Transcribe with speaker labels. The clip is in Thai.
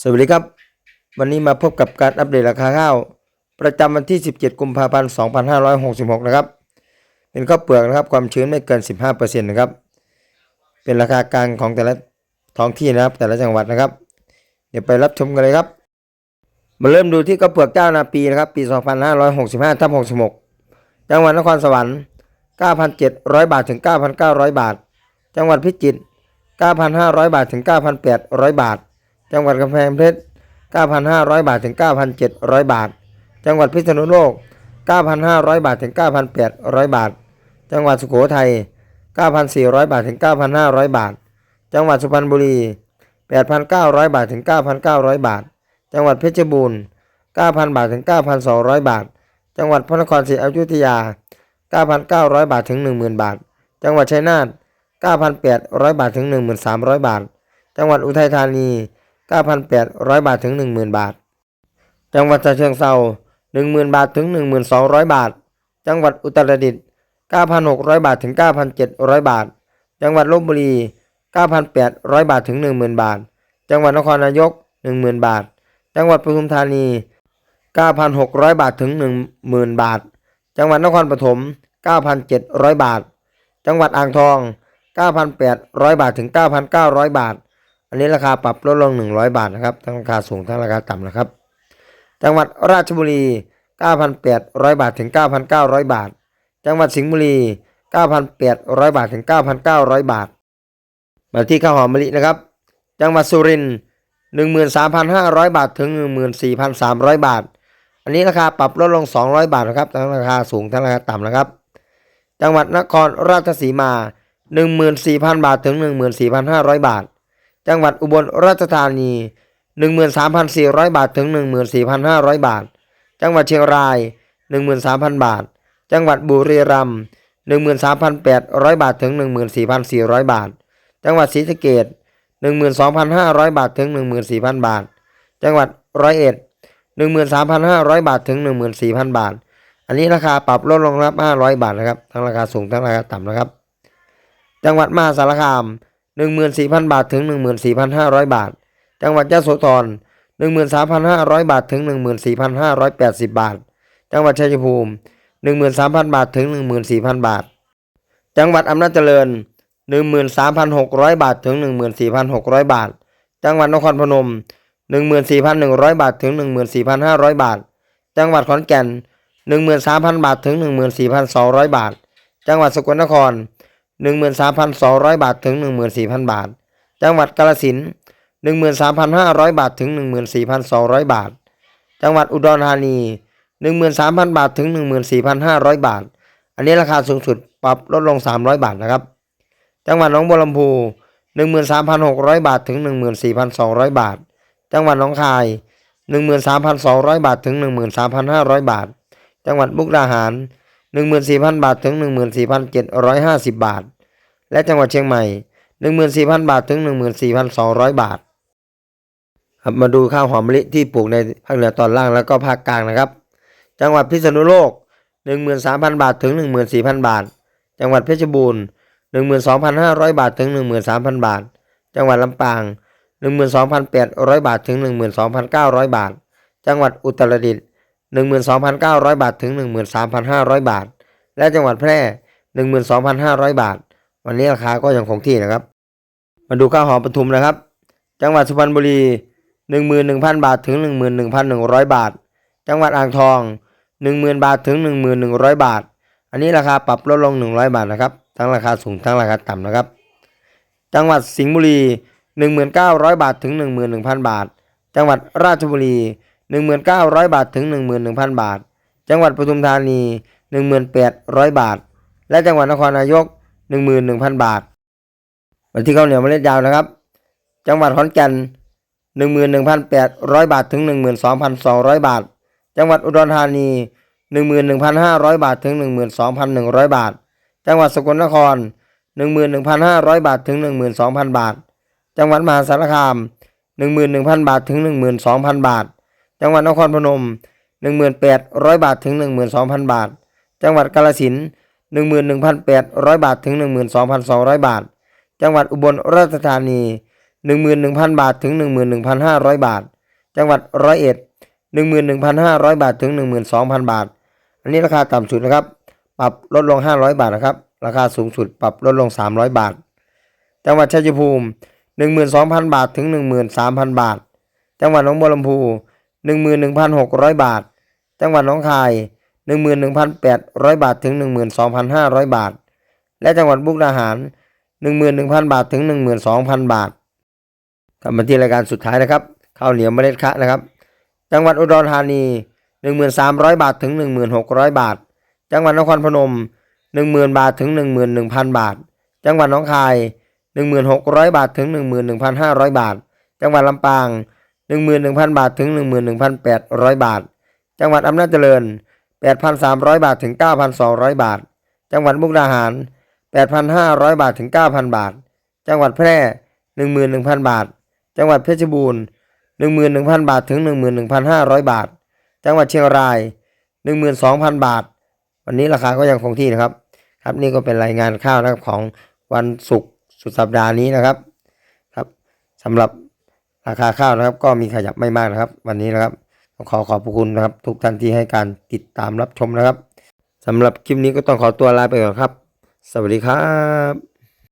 Speaker 1: สวัสดีครับ วันนี้มาพบกับการอัปเดตราคาข้าว ประจำวันที่ 17 กุมภาพันธ์ 2566 นะครับ เป็นข้าวเปลือกนะครับความชื้นไม่เกิน 15%นะครับ เป็นราคากลางของแต่ละท้องที่นะครับ แต่ละจังหวัดนะครับ เดี๋ยวไปรับชมกันเลยครับ มาเริ่มดูที่ข้าวเปลือกเจ้านาปีนะครับ ปี 2565ทับ66 จังหวัดนครสวรรค์ 9,700 บาทถึง 9,900 บาท จังหวัดพิจิตร 9,500 บาทถึง 9,800 บาท จังหวัดกำแพงเพชร 9,500 บาทถึง 9,700 บาท จังหวัดพิษณุโลก 9,500 บาทถึง 9,800 บาท จังหวัดสุโขทัย 9,400 บาทถึง 9,500 บาท จังหวัดสุพรรณบุรี 8,900 บาทถึง 9,900 บาท จังหวัดเพชรบูรณ์ 9,000 บาทถึง 9,200 บาท จังหวัดพระนครศรีอยุธยา 9,900 บาทถึง 10,000 บาท จังหวัดชัยนาท 9,800 บาทถึง 13,000บาท จังหวัดอุทัยธานี 9,800 บาทถึง 10,000 บาท จังหวัดฉะเชิงเทรา10,000 บาทถึง 12,000 บาท จังหวัดอุตรดิตถ์9,600 บาทถึง 9,700 บาท จังหวัดลบบุรี 9,800 บาทถึง 10,000 บาท จังหวัดนครนายก 10,000 บาท จังหวัดปทุมธานี 9,600 บาทถึง 10,000 บาท จังหวัดนครปฐม 9,700 บาท จังหวัดอ่างทอง 9,800 บาทถึง 9,900 บาท อันนี้ราคาปรับลดลง 100 บาทนะครับ ทั้งราคาสูงทั้งราคาต่ำนะครับ จังหวัดราชบุรี 9,800 บาทถึง 9,900 บาท จังหวัดสิงห์บุรี 9,800 บาทถึง 9,900 บาท มาที่ข้าวหอมมะลินะครับ จังหวัดสุรินทร์13,500 บาทถึง 14,300 บาท อันนี้ราคาปรับลดลง 200 บาทนะครับ ทั้งราคาสูงทั้งราคาต่ำนะครับ จังหวัดนครราชสีมา 14,000 บาทถึง 14,500 บาท จังหวัดอุบลราชธานี 13,400 บาทถึง 14,500 บาท จังหวัดเชียงราย 13,000 บาท จังหวัดบุรีรัมย์13,800 บาทถึง 14,400 บาท จังหวัดศรีสะเกษ12,500 บาทถึง 14,000 บาท จังหวัดร้อยเอ็ด13,500 บาทถึง 14,000 บาท อันนี้ราคาปรับลดลงครับ500 บาทนะครับ ทั้งราคาสูงทั้งราคาต่ำนะครับ จังหวัดมหาสารคาม 14,000 บาทถึง 14,500 บาท จังหวัดยะโสธร 13,500 บาทถึง 14,580 บาท จังหวัดชัยภูมิ 13,000 บาทถึง 14,000 บาท จังหวัดอำนาจเจริญ 13,600 บาทถึง 14,600 บาท จังหวัดนครพนม 14,100 บาทถึง 14,500 บาท จังหวัดขอนแก่น 13,000 บาทถึง 14,200 บาท จังหวัดสกลนคร 13,200 บาทถึง 14,000 บาท จังหวัดกาฬสินธุ์13,500 บาทถึง 14,200 บาท จังหวัดอุดรธานี 13,000 บาทถึง 14,500 บาท อันนี้ราคาสูงสุดปรับลดลง 300 บาทนะครับ จังหวัดหนองบัวลำพู13,600 บาทถึง 14,200 บาท จังหวัดหนองคาย 13,200 บาทถึง 13,500 บาท จังหวัดมุกดาหาร 14,000 บาทถึง 14,750 บาท และจังหวัดเชียงใหม่ 14,000 บาทถึง 14,200 บาทครับมาดูข้าวหอมมะลิที่ปลูกในภาคเหนือตอนล่างแล้วก็ภาคกลางนะครับ จังหวัดพิษณุโลก 13,000 บาทถึง 14,000 บาท จังหวัดเพชรบูรณ์ 12,500 บาทถึง 13,000 บาท จังหวัดลำปาง 12,800 บาทถึง 12,900 บาท จังหวัดอุตรดิตถ์12,900 บาทถึง 13,500 บาท และจังหวัดแพร่ 12,500 บาท วันนี้ราคาก็ยังคงที่นะครับ มาดูข้าวหอมปทุมนะครับ จังหวัดสุพรรณบุรี 11,000 บาทถึง 11,100 บาท จังหวัดอ่างทอง 10,000 บาทถึง11,100 บาท อันนี้ราคาปรับลดลง 100 บาทนะครับ ทั้งราคาสูงทั้งราคาต่ำนะครับ จังหวัดสิงห์บุรี 1900 บาทถึง 11,000 บาท จังหวัดราชบุรี 1900 บาทถึง 11,000 บาท จังหวัดปทุมธานี 1,800 บาท และจังหวัดนครนายก 11,000 บาทมาที่ข้าวเหนียวเมล็ดยาวนะครับ จังหวัดขอนแก่น 11,800 บาทถึง 12,200 บาท จังหวัดอุดรธานี 11,500 บาทถึง 12,100 บาท จังหวัดสกลนคร 11,500 บาทถึง 12,000 บาท จังหวัดมหาสารคาม 11,000 บาทถึง 12,000 บาท จังหวัดนครพนม 1,800 บาทถึง 12,000 บาท จังหวัดกาฬสินธุ์ 11,800 บาทถึง 12,200 บาท จังหวัดอุบลราชธานี 11,000 บาทถึง 11,500 บาท จังหวัดร้อยเอ็ด 11,500 บาทถึง 12,000 บาท อันนี้ราคาต่ำสุดนะครับ ปรับลดลง 500 บาทนะครับ ราคาสูงสุดปรับลดลง 300 บาท จังหวัดชัยภูมิ 12,000 บาทถึง 13,000 บาท จังหวัดหนองบัวลำพู 11,600 บาท จังหวัดหนองคาย 11,800 บาทถึง 12,500 บาท และจังหวัดมุกดาหาร 11,000 บาทถึง 12,000 บาทกลับมาที่รายการสุดท้ายนะครับข้าวเหนียวเมล็ดคะนะครับ จังหวัดอุดรธานี 1,300 บาทถึง 1,600 บาท จังหวัดนครพนม 10,000 บาทถึง 11,000 บาท จังหวัดหนองคาย 1,600 บาทถึง 11,500 บาท จังหวัดลำปาง 11,000 บาทถึง 11,800 บาท จังหวัดอำนาจเจริญ 8,300 บาทถึง 9,200 บาท จังหวัดมุกดาหาร 8,500 บาทถึง 9,000 บาท จังหวัดแพร่ 11,000 บาท จังหวัดเพชรบูรณ์ 11,000 บาทถึง 11,500 บาท จังหวัดเชียงราย 12,000 บาท วันนี้ราคาก็ยังคงที่นะครับ ครับนี่ก็เป็นรายงานข้าวนะครับของวันศุกร์สุดสัปดาห์นี้นะครับ ครับสำหรับราคาข้าวนะครับ ก็มีขยับไม่มากนะครับ วันนี้นะครับ ขอขอบคุณนะครับ ทุกท่านที่ให้การติดตามรับชมนะครับสำหรับคลิปนี้ก็ต้องขอตัวลาไปก่อนครับ สวัสดีครับ